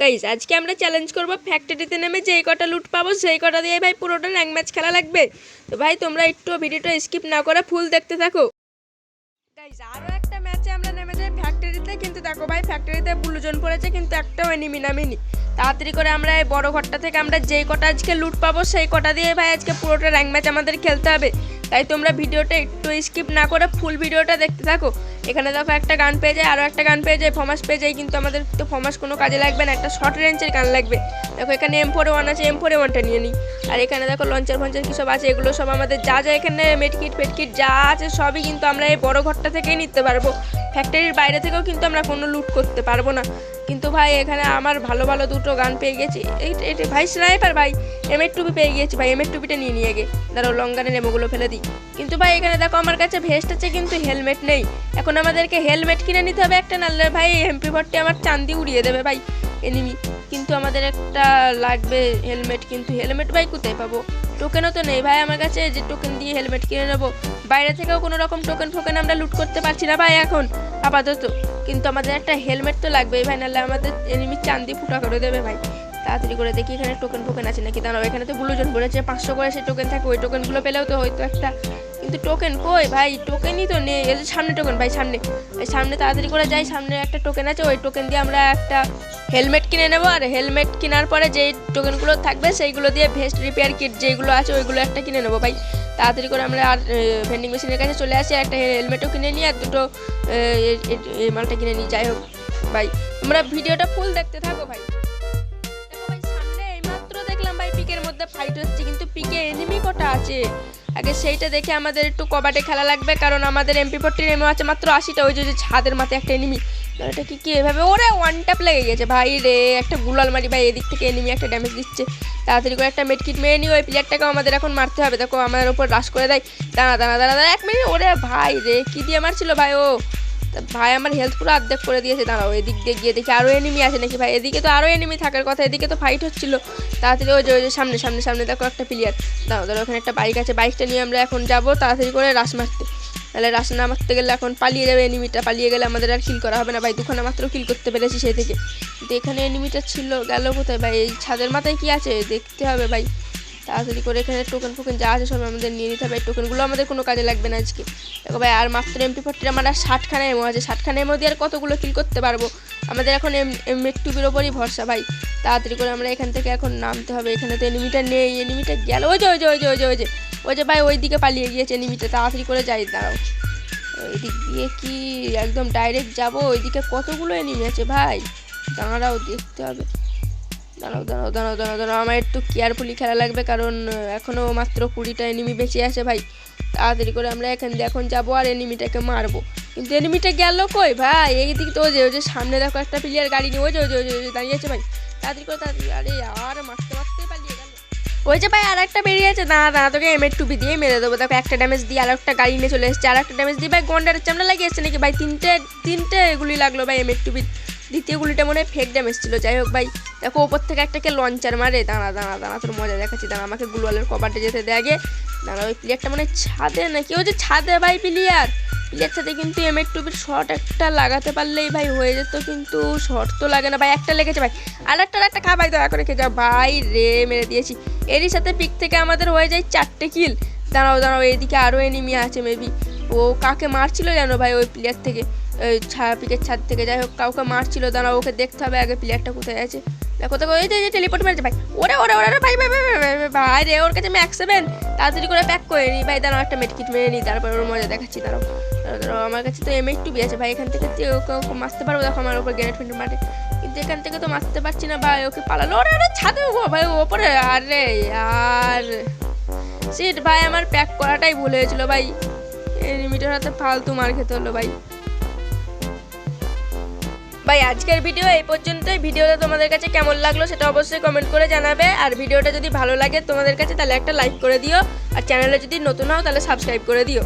Guys আজকে আমরা challenge করব ফ্যাক্টরিতে নেমে যেই কটা লুট পাবো, সেই কটা দিয়ে ভাই পুরোটা র্যাঙ্ক ম্যাচ খেলা লাগবে। তো ভাই, তোমরা একটু ভিডিওটা স্কিপ না করে ফুল দেখতে থাকো। গাইজ আরও একটা ম্যাচে আমরা নেমে যাই ফ্যাক্টরিতে কিন্তু দেখো ভাই ফ্যাক্টরিতে ব্লুজন পড়েছে, কিন্তু একটাও এনিমি নামিনি। তাড়াতাড়ি করে আমরা এই বড় ঘরটা থেকে আমরা যেই কটা আজকে লুট পাবো, সেই কটা দিয়ে ভাই আজকে পুরোটা র্যাঙ্ক ম্যাচ আমাদের খেলতে হবে। তাই তোমরা ভিডিওটা একটু স্কিপ না করে ফুল ভিডিওটা দেখতে থাকো। এখানে দেখো একটা গান পেয়ে যায় আরও একটা গান পেয়ে যায় ফমাস পেয়ে যায়, কিন্তু আমাদের তো ফমাস কোনো কাজে লাগবে না, একটা শর্ট রেঞ্জের গান লাগবে। দেখো এখানে এম ফোরে ওয়ান আছে এম ফোরে ওয়ানটা নিয়ে নিই আর এখানে দেখো লঞ্চার ফঞ্চার কী সব আছে, এগুলো সব আমাদের যা যা এখানে মেটকিট ফেটকিট যা আছে, সবই কিন্তু আমরা এই বড় ঘরটা থেকেই নিতে পারব। ফ্যাক্টরির বাইরে থেকেও কিন্তু আমরা কোনো লুট করতে পারব না। কিন্তু ভাই, এখানে আমার ভালো ভালো দুটো গান পেয়ে গেছি। এই এটা ভাই, স্নাইপার ভাই এম এর টুপি পেয়ে গিয়েছি ভাই এম এর টুপিটা নিয়ে নিয়ে গে দাঁড়াও লং গানের এমোগুলো ফেলে দিই। কিন্তু ভাই, এখানে দেখো আমার কাছে ভেস্ট আছে, কিন্তু হেলমেট নেই। এখন আমাদেরকে হেলমেট কিনে নিতে হবে একটা, নাহলে ভাই এমপি ফোরটি আমার চান্দি উড়িয়ে দেবে ভাই এনিমি কিন্তু আমাদের একটা লাগবে হেলমেট কিন্তু হেলমেট ভাই কোথায় পাবো? টোকেনও তো নেই ভাই আমার কাছে, যে টোকেন দিয়ে হেলমেট কিনে নেব। বাইরে থেকেও কোনো রকম টোকেন ফোকেন আমরা লুট করতে পারছি না ভাই এখন, আপাতত। কিন্তু আমাদের একটা হেলমেট তো লাগবেই ভাই, নাহলে আমাদের এনিমি চান্দি ফুটা করে দেবে ভাই। তাড়াতাড়ি করে দেখি এখানে টোকেন ফোকেন আছে নাকি। দাঁড়াও, এখানে তো ব্লুজন বলেছে, পাঁচশো করে সে টোকেন থাকে, ওই টোকেনগুলো পেলেও তো হয়তো একটা কিন্তু টোকেন কই ভাই? টোকেনই তো নেই। এই যে সামনে টোকেন ভাই, সামনে। এই সামনে তাড়াতাড়ি করে যাই, সামনে একটা টোকেন আছে, ওই টোকেন দিয়ে আমরা একটা হেলমেট কিনে নেব। আর হেলমেট কেনার পরে যেই টোকেনগুলো থাকবে, সেইগুলো দিয়ে ভেস্ট রিপেয়ার কিট যেগুলো আছে, ওইগুলো একটা কিনে নেব, ভাই। তাড়াতাড়ি করে আমরা আর ভেন্ডিং মেশিনের কাছে চলে আসি, একটা হেলমেটও কিনে নিই আর দুটো মালটা কিনে নিই, যাই হোক, ভাই। তোমরা ভিডিওটা ফুল দেখতে থাকো, ভাই। পিকের মধ্যে ফাইট হচ্ছে, কিন্তু পিকে এনিমি কটা আছে? আগে সেইটা দেখে আমাদের একটু কবাডি খেলা লাগবে, কারণ আমাদের এমপি ফোরটির এমও আছে মাত্র আশিটা, ওই যে ছাদের মাথায় একটা এনিমি এটা কি কি এভাবে? ওরে ওয়ান ট্যাপ লেগে গেছে, ভাই রে, একটা গুলাল মারি, ভাই এদিক থেকে এনিমি একটা ড্যামেজ দিচ্ছে। তাড়াতাড়ি করে একটা মেডকিট মেয়ে নিয়ে ওই প্লেয়ারটাকেও আমাদের এখন মারতে হবে। দেখো আমাদের ওপর রাশ করে দেয়। দাঁড়া দাঁড়া দাঁড়া দাঁড়া, এক মিনিট ওরে ভাই রে, কি দিয়ে মারছিল ভাই ও? ভাই আমার হেলথ পুরো অর্ধেক করে দিয়েছে, দাঁড়াও, এদিক দিয়ে গিয়ে দেখি আরও এনিমি আছে নাকি ভাই? এদিকে তো আরও এনিমি থাকার কথা, এদিকে তো ফাইট হচ্ছিল। তাড়াতাড়ি ওই যে ওই যে সামনে সামনে সামনে দেখো একটা প্লেয়ার দাঁড়াও দাঁড়াও, ওখানে একটা বাইক আছে। বাইকটা নিয়ে আমরা এখন যাব, তাড়াতাড়ি করে রাস মারতে। তাহলে রাস না মারতে গেলে এখন পালিয়ে যাবে এনিমিটা পালিয়ে গেলে আমাদের আর কিল করা হবে না। ভাই, দুখানা মাত্র কিল করতে পেরেছি সেই থেকে। এখানে এনিমিটা ছিল, গেল কোথায় ভাই? এই ছাদের মাথায় কি আছে? দেখতে হবে ভাই। তাড়াতাড়ি করে এখানে টোকেন ফোকেন যা আছে সব আমাদের নিয়ে নিতে হবে। টোকেনগুলো আমাদের কোনো কাজে লাগবে না আজকে। দেখো ভাই, আর মাত্র এমপি ফোরটির আমার আর ষাটখানা এমও আছে। ষাটখানা এমও দিয়ে আর কতগুলো কিল করতে পারব? আমাদের এখন এম এম টুবির ওপরই ভরসা ভাই। তাড়াতাড়ি করে আমরা এখান থেকে এখন নামতে হবে। এখানে তো এনিমিটা নেই। এনিমিটা গেল। ওই যে ওই যে ওই যে ওই যে ওই যে ওই যে ভাই, ওই দিকে পালিয়ে গিয়েছে এনিমিটা তাড়াতাড়ি করে যাই, দাঁড়াও। ওই দিক দিয়ে কি? একদম ডাইরেক্ট যাব। ওইদিকে কতগুলো এনিমি আছে ভাই? দাঁড়াও, দেখতে হবে। দাঁড়াও দাঁড়াও দাঁড়াও দাঁড়াও দাঁড়াও, আমার একটু কেয়ারফুলি খেলা লাগবে কারণ এখনও মাত্র কুড়িটা এনিমি বেঁচে আছে ভাই। তাড়াতাড়ি করে আমরা এখান দিয়ে এখন যাব আর এনিমিটাকে মারবো। কিন্তু এনিমিটা গেল কই ভাই? এই দিক তো যে, ওই যে সামনে দেখো একটা প্লেয়ার গাড়ি নিয়ে, ওই যে ওই যে ওই যে দাঁড়িয়ে আছে ভাই। তাড়াতাড়ি করে, তাড়াতাড়ি। আরে আর মারতে মারতে পালিয়ে গেল। ওই যে ভাই আর একটা বেরিয়ে আছে। দাঁড়া দাঁড়া তোকে এম এর টুপি দিয়ে মেরে দেবো। দেখো, একটা ড্যামেজ দিয়ে আর একটা গাড়ি নিয়ে চলে এসেছে। আর একটা ড্যামেজ দিয়ে ভাই গন্ডারের চামড়া লাগিয়ে এসছে নাকি? ভাই তিনটে তিনটে গুলি লাগল ভাই এম এর টুপির দ্বিতীয় গুলিটা মনে হয় ফেক ড্যামেজ ছিল। যাই হোক ভাই দেখো, ওপর থেকে একটাকে লঞ্চার মারে। দাঁড়া দাঁড়া দাঁড়া, তোর মজা দেখাচ্ছি। দাঁড়া, আমাকে গুলওয়ালের কবারটা যেতে দেয় দাঁড়া, ওই প্লেয়ারটা মানে ছাদে নাকি? ওই যে ছাদে ভাই প্লেয়ার প্লেয়ার সাথে কিন্তু এম এর টুপির শট একটা লাগাতে পারলেই ভাই হয়ে যেত, কিন্তু শট তো লাগে না। ভাই, একটা লেগেছে ভাই। আর একটা একটা খা ভাই, দয়া করে খেয়ে যাও। ভাই রে, মেরে দিয়েছি। এরই সাথে পিক থেকে আমাদের হয়ে যায় চারটে কিল দাঁড়াও দাঁড়াও এইদিকে আরও এনিমি আছে মেবি ও কাকে মারছিল জানো ভাই ওই প্লেয়ার থেকে? ছা পিকের ছাদ থেকে। যাই হোক, কাউকে মারছিল। দাঁড়াও, ওকে দেখতে হবে আগে প্লেয়ারটা কোথায় আছে। দেখো দেখো এই যে এই টেলিপোর্ট মেরেছে ভাই। ওরে ওরে ওরে ভাই ভাই ভাই রে ওর কাছে ম্যাক্স তাড়াতাড়ি করে প্যাক করে নিই ভাই দাঁড়াও একটা মেডকিট মেরে নিই তারপর ওর মজা দেখাচ্ছি দাঁড়াও। দাঁড়াও, আমার কাছে তো এম টুবি আছে ভাই এখান থেকে তো ওকে মারতে পারব দেখো আমার উপর গ্রেনেড ফেন্ট মারে। কিন্তু এখান থেকে তো মারতে পারছি না ভাই ওকে পালালো। ওরে ওরে ছাদে ভাই ওপরে আরে আর সিট ভাই আমার প্যাক করাটাই ভুল হয়েছিল ভাই। এনিমিটার হাতে ফালতু মার খেতে হলো ভাই। ভাই, আজকের ভিডিও এই পর্যন্তই। ভিডিওটা তোমাদের কাছে কেমন লাগল সেটা অবশ্যই কমেন্ট করে জানাবে। আর ভিডিওটা যদি ভালো লাগে তোমাদের কাছে, তাহলে একটা লাইক করে দিও। আর চ্যানেলে যদি নতুন হও, তাহলে সাবস্ক্রাইব করে দিও।